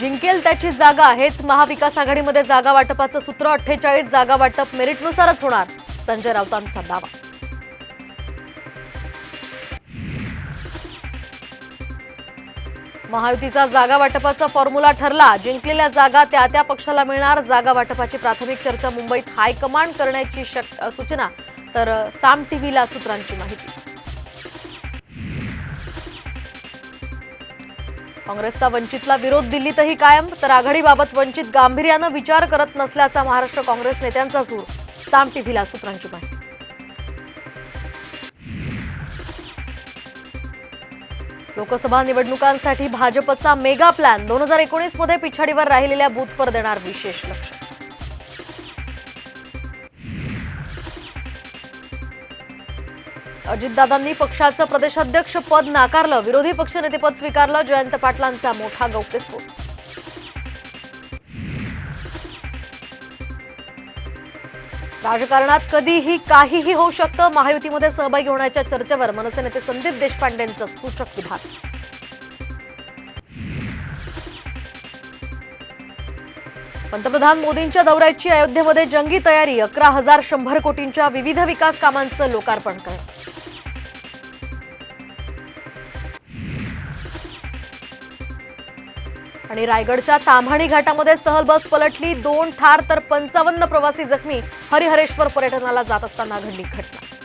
जिंकेल त्याची जागा हेच महाविकास आघाडीमध्ये जागा वाटपाचं सूत्र. अठ्ठेचाळीस जागा वाटप मेरिटनुसारच होणार. संजय राऊतांचा दावा. महायुतीचा जागा वाटपाचा फॉर्म्युला ठरला. जिंकलेल्या जागा त्या त्या पक्षाला मिळणार. जागा वाटपाची प्राथमिक चर्चा मुंबईत हायकमांड करण्याची शक सूचना. तर साम टीव्हीला सूत्रांची माहिती. काँग्रेसचा वंचितला विरोध दिल्लीतही कायम तर आघाडीबाबत वंचित गांभीर्यानं विचार करत नसल्याचा महाराष्ट्र काँग्रेस नेत्यांचा सूर. साम टीव्हीला सूत्रांची माहिती. लोकसभा निवडणुकांसाठी भाजपचा मेगा प्लॅन. दोन हजार एकोणीसमध्ये पिछाडीवर राहिलेल्या बूथवर देणार विशेष लक्ष. अजितदादांनी पक्षाचं प्रदेशाध्यक्ष पद नाकारलं. विरोधी पक्षनेतेपद स्वीकारलं. जयंत पाटलांचा मोठा गौप्यस्फोट. राजकारणात कधीही काहीही होऊ शकतं. महायुतीमध्ये सहभागी होण्याच्या चर्चेवर मनसे नेते संदीप देशपांडेंचं सूचक विधान. पंतप्रधान मोदींच्या दौऱ्याची अयोध्येमध्ये जंगी तयारी. अकरा हजार शंभर कोटींच्या विविध विकास कामांचं लोकार्पण करण्यात आणि रायगडच्या ताम्हाणी घाटामध्ये सहल बस पलटली. दोन ठार तर पंचावन्न प्रवासी जखमी हरिहरेश्वर पर्यटनाला जात असताना घडली घटना.